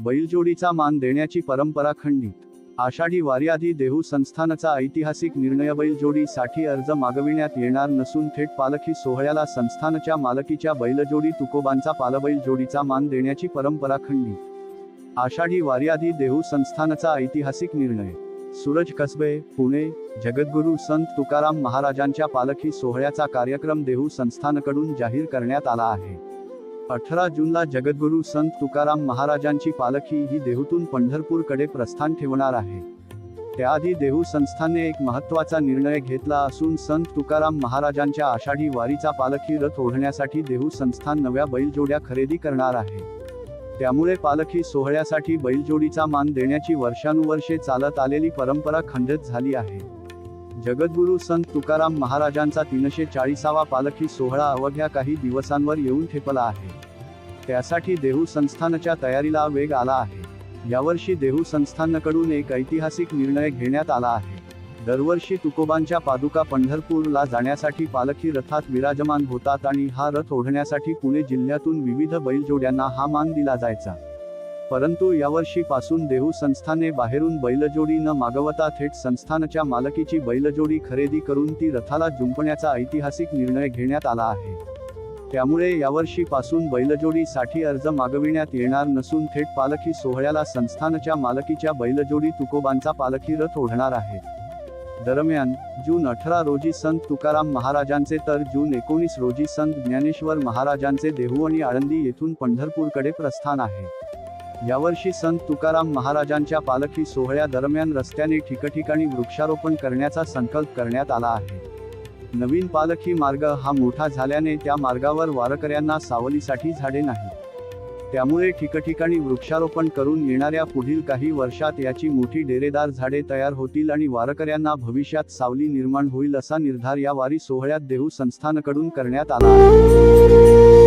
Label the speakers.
Speaker 1: बैलजोडीचा मान देण्याची परंपरा खंडित. आषाढी वारीआधी देहू संस्थानचा ऐतिहासिक निर्णय बैलजोडीसाठी अर्ज मागविण्यात येणार नसून थेट पालखी सोहळ्याला संस्थानच्या मालकीच्या बैलजोडी तुकोबांचा पालबैलजोडीचा मान देण्याची परंपरा खंडित. आषाढी वारीआधी देहू संस्थानचा ऐतिहासिक निर्णय. सूरज कसबे पुणे जगद्गुरू संत तुकाराम महाराजांच्या पालखी सोहळ्याचा कार्यक्रम देहू संस्थानकडून जाहीर करण्यात आला आहे. अठरा जूनला जगद्गुरू संत तुकाराम महाराजांची पालखी ही देहूतून पंढरपूरकडे प्रस्थान ठेवणार आहे. त्याआधी देहू संस्थानने एक महत्त्वाचा निर्णय घेतला असून संत तुकाराम महाराजांच्या आषाढी वारीचा पालखी रथ ओढण्यासाठी देहू संस्थान नव्या बैलजोड्या खरेदी करणार आहे. त्यामुळे पालखी सोहळ्यासाठी बैलजोडीचा मान देण्याची वर्षानुवर्षे चालत आलेली परंपरा खंडित झाली आहे. जगद्गुरू संत तुकाराम महाराजांचा तीनशे चाळीसावा पालखी सोहळा अवघ्या काही दिवसांवर येऊन ठेपला आहे. त्यासाठी देहू संस्थानच्या तयारीला वेग आला आहे. यावर्षी देहू संस्थानकडून एक ऐतिहासिक निर्णय घेण्यात आला आहे. दरवर्षी तुकोबांच्या पादुका पंढरपूरला जाण्यासाठी पालखी रथात विराजमान होतात आणि हा रथ ओढण्यासाठी पुणे जिल्ह्यातून विविध बैलजोड्यांना हा मान दिला जायचा. परंतु यावर्षीपासून देहू संस्थाने बाहेरून बैलजोडी न मागवता थेट संस्थानच्या मालकीची बैलजोडी खरेदी करून ती रथाला जुंपण्याचा ऐतिहासिक निर्णय घेण्यात आला आहे. त्यामुळे यावर्षीपासून बैलजोडीसाठी अर्ज मागविण्यात येणार नसून थेट पालखी सोहळ्याला संस्थानच्या मालकीच्या बैलजोडी तुकोबांचा पालखी रथ ओढणार आहे. दरम्यान जून अठरा रोजी संत तुकाराम महाराजांचे तर जून एकोणीस रोजी संत ज्ञानेश्वर महाराजांचे देहू आणि आळंदी येथून पंढरपूरकडे प्रस्थान आहे. यावर्षी संत तुकाराम महाराजांच्या पालखी सोहळ्या दरम्यान रस्त्याने ठिकठिकाणी वृक्षारोपण करण्याचा संकल्प करण्यात आला आहे. नवीन पालखी मार्ग हा मोठा झाल्याने त्या मार्गावर वारकऱ्यांना सावलीसाठी झाडे नाही त्यामुळे ठिकठिकाणी वृक्षारोपण करून येणाऱ्या पुढील काही वर्षात याची मोठी डेरेदार झाडे तयार होतील आणि वारकऱ्यांना भविष्यात सावली निर्माण होईल असा निर्धार या वारी सोहळ्यात देहू संस्थानकडून करण्यात आला आहे.